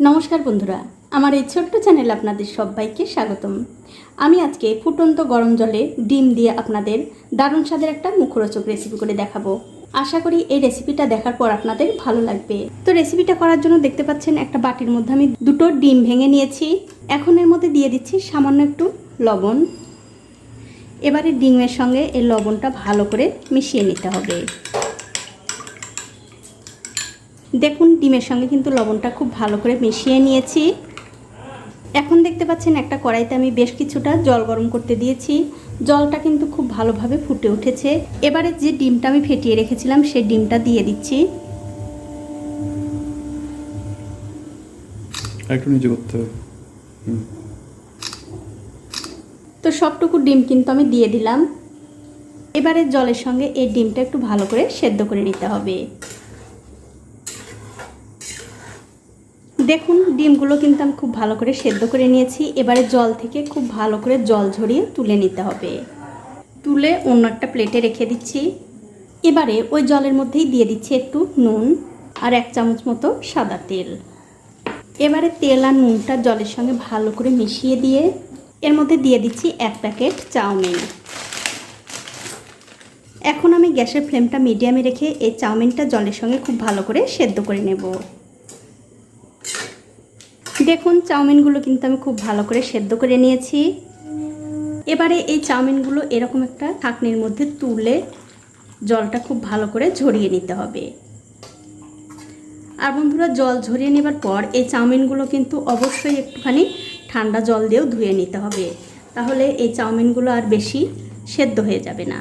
নমস্কার বন্ধুরা, আমার এই ছোট্ট চ্যানেল আপনাদের সবাইকে স্বাগতম। আমি আজকে ফুটন্ত গরম জলে ডিম দিয়ে আপনাদের দারুণ স্বাদের একটা মুখরোচক রেসিপি করে দেখাবো। আশা করি এই রেসিপিটা দেখার পর আপনাদের ভালো লাগবে। তো রেসিপিটা করার জন্য দেখতে পাচ্ছেন একটা বাটির মধ্যে আমি দুটো ডিম ভেঙে নিয়েছি। এখন এর মধ্যে দিয়ে দিচ্ছি সামান্য একটু লবণ। এবারে ডিমের সঙ্গে এই লবণটা ভালো করে মিশিয়ে নিতে হবে। দেখুন ডিমের সঙ্গে কিন্তু লবণটা খুব ভালো করে মিশিয়ে নিয়েছি। এখন দেখতে পাচ্ছেন একটা কড়াইতে আমি বেশ কিছুটা জল গরম করতে দিয়েছি। জলটা কিন্তু খুব ভালোভাবে ফুটে উঠেছে। এবারে যে ডিমটা আমি ফেটিয়ে রেখেছিলাম সেই ডিমটা দিয়ে দিচ্ছি। একটু নিচে করতে হবে। হুম। তো সবটুকু ডিম কিন্তু আমি দিয়ে দিলাম। এবারে জলের সঙ্গে এই ডিমটা একটু ভালো করে সেদ্ধ করে নিতে হবে। দেখুন, ডিমগুলো কিন্তু আমি খুব ভালো করে সেদ্ধ করে নিয়েছি। এবারে জল থেকে খুব ভালো করে জল ঝরিয়ে তুলে নিতে হবে। তুলে অন্য একটা প্লেটে রেখে দিচ্ছি। এবারে ওই জলের মধ্যেই দিয়ে দিচ্ছি একটু নুন আর এক চামচ মতো সাদা তেল। এবারে তেল আর নুনটা জলের সঙ্গে ভালো করে মিশিয়ে দিয়ে এর মধ্যে দিয়ে দিচ্ছি এক প্যাকেট চাউমিন। এখন আমি গ্যাসের ফ্লেমটা মিডিয়ামে রেখে এই চাউমিনটা জলের সঙ্গে খুব ভালো করে সেদ্ধ করে নেব। দেখুন, চাউমিনগুলো কিন্তু আমি খুব ভালো করে সেদ্ধ করে নিয়েছি। এবারে এই চাউমিনগুলো এরকম একটা ঢাকনির মধ্যে তুলে জলটা খুব ভালো করে ঝরিয়ে নিতে হবে। আর বন্ধুরা, জল ঝরিয়ে নেবার পর এই চাউমিনগুলো কিন্তু অবশ্যই একটুখানি ঠান্ডা জল দিয়েও ধুয়ে নিতে হবে। তাহলে এই চাউমিনগুলো আর বেশি সেদ্ধ হয়ে যাবে না।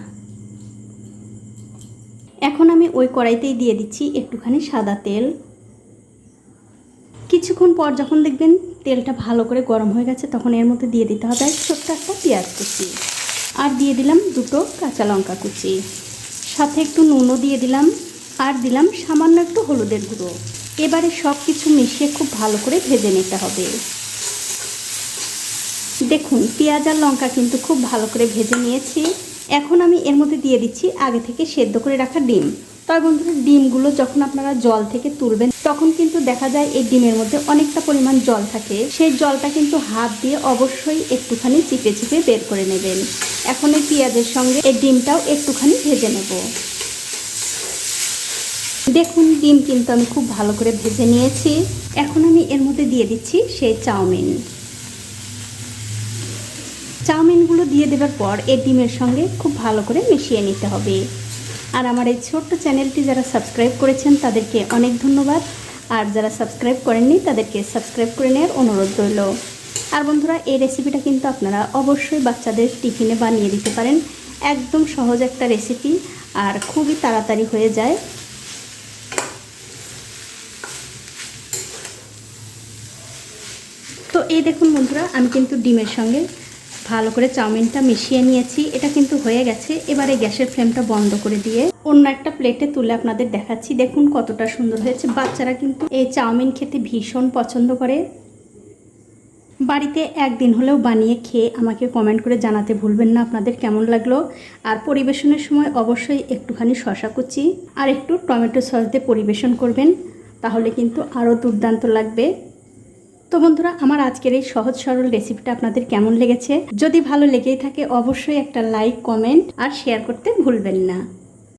এখন আমি ওই কড়াইতেই দিয়ে দিচ্ছি একটুখানি সাদা তেল। কিছুক্ষণ পর যখন দেখবেন তেলটা ভালো করে গরম হয়ে গেছে, তখন এর মধ্যে দিয়ে দিতে হবে ছোট্ট একটা পেঁয়াজ কুচি। আর দিয়ে দিলাম দুটো কাঁচা লঙ্কা কুচি। সাথে একটু নুনও দিয়ে দিলাম, আর দিলাম সামান্য একটু হলুদের গুঁড়ো। এবারে সব কিছু মিশিয়ে খুব ভালো করে ভেজে নিতে হবে। দেখুন, পেঁয়াজ আর লঙ্কা কিন্তু খুব ভালো করে ভেজে নিয়েছি। এখন আমি এর মধ্যে দিয়ে দিচ্ছি আগে থেকে সেদ্ধ করে রাখা ডিম। তবে বন্ধুরা, ডিমগুলো যখন আপনারা জল থেকে তুলবেন, তখন কিন্তু দেখা যায় এই ডিমের মধ্যে অনেকটা পরিমাণ জল থাকে। সেই জলটা কিন্তু হাত দিয়ে অবশ্যই একটুখানি চিপে চিপে বের করে নেবেন। এখন এই পেঁয়াজের সঙ্গে এই ডিমটাও একটুখানি ভেজে নেব। দেখুন, ডিম কিন্তু আমি খুব ভালো করে ভেজে নিয়েছি। এখন আমি এর মধ্যে দিয়ে দিচ্ছি সেই চাউমিন। চাউমিনগুলো দিয়ে দেওয়ার পর এই ডিমের সঙ্গে খুব ভালো করে মিশিয়ে নিতে হবে। আর আমার এই ছোট্ট চ্যানেলটি যারা সাবস্ক্রাইব করেছেন, তাদেরকে অনেক ধন্যবাদ। আর যারা সাবস্ক্রাইব করেননি, তাদেরকে সাবস্ক্রাইব করে নেওয়ার অনুরোধ রইল। আর বন্ধুরা, এই রেসিপিটা কিন্তু আপনারা অবশ্যই বাচ্চাদের টিফিনে বানিয়ে দিতে পারেন। একদম সহজ একটা রেসিপি আর খুবই তাড়াতাড়ি হয়ে যায়। তো এই দেখুন বন্ধুরা, আমি কিন্তু ডিমের সঙ্গে ভালো করে চাউমিনটা মিশিয়ে নিয়েছি। এটা কিন্তু হয়ে গেছে। এবারে গ্যাসের ফ্লেমটা বন্ধ করে দিয়ে অন্য একটা প্লেটে তুলে আপনাদের দেখাচ্ছি। দেখুন কতটা সুন্দর হয়েছে। বাচ্চারা কিন্তু এই চাউমিন খেতে ভীষণ পছন্দ করে। বাড়িতে একদিন হলেও বানিয়ে খেয়ে আমাকে কমেন্ট করে জানাতে ভুলবেন না। আপনাদের কেমন লাগল? আর পরিবেশনের সময় অবশ্যই একটুখানি শশা কুচি আর একটু টমেটো সস দিয়ে পরিবেশন করবেন। তাহলে কিন্তু আরও দুর্দান্ত লাগবে। তো বন্ধুরা, আমার আজকের এই সহজ সরল রেসিপিটা আপনাদের কেমন লেগেছে? যদি ভালো লেগেই থাকে, অবশ্যই একটা লাইক কমেন্ট আর শেয়ার করতে ভুলবেন না।